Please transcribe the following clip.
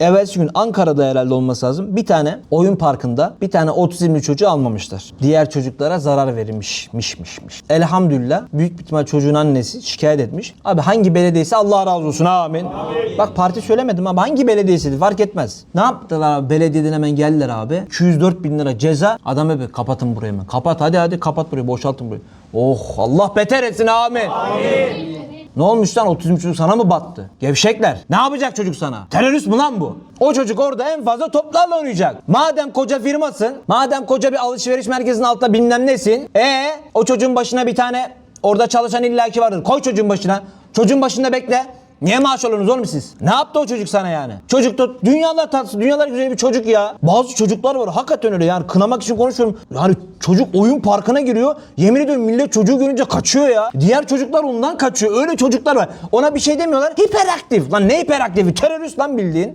evvelsi gün Ankara'da herhalde olması lazım. Bir tane oyun parkında bir tane otizmli çocuğu almamışlar. Diğer çocuklara zarar verilmiş. Miş miş miş. Elhamdülillah büyük bir ihtimal çocuğun annesi şikayet etmiş. Abi hangi belediyesi Allah razı olsun amin. Bak parti söylemedim abi hangi belediyesiydi fark etmez. Ne yaptılar abi belediyeden hemen geldiler abi. 204 bin lira ceza. Adam hep kapatın burayı hemen. Kapat hadi hadi kapat burayı boşaltın burayı. Oh Allah beter etsin amin. Ne olmuş lan otizm sana mı battı? Gevşekler. Ne yapacak çocuk sana? Terörist mi lan bu? O çocuk orada en fazla toplarla oynayacak. Madem koca firmasın, madem koca bir alışveriş merkezinin altta bilmem nesin. E o çocuğun başına bir tane orada çalışan illaki vardır. Koy çocuğun başına. Çocuğun başında bekle. Niye maaş alıyorsunuz oğlum siz? Ne yaptı o çocuk sana yani? Çocuk da dünyalar tatlısı, dünyalar güzel bir çocuk ya. Bazı çocuklar var hakikaten öyle yani kınamak için konuşuyorum. Yani çocuk oyun parkına giriyor. Yemin ediyorum millet çocuğu görünce kaçıyor ya. Diğer çocuklar ondan kaçıyor. Öyle çocuklar var. Ona bir şey demiyorlar. Hiperaktif. Lan ne hiperaktifi? Terörist lan bildiğin.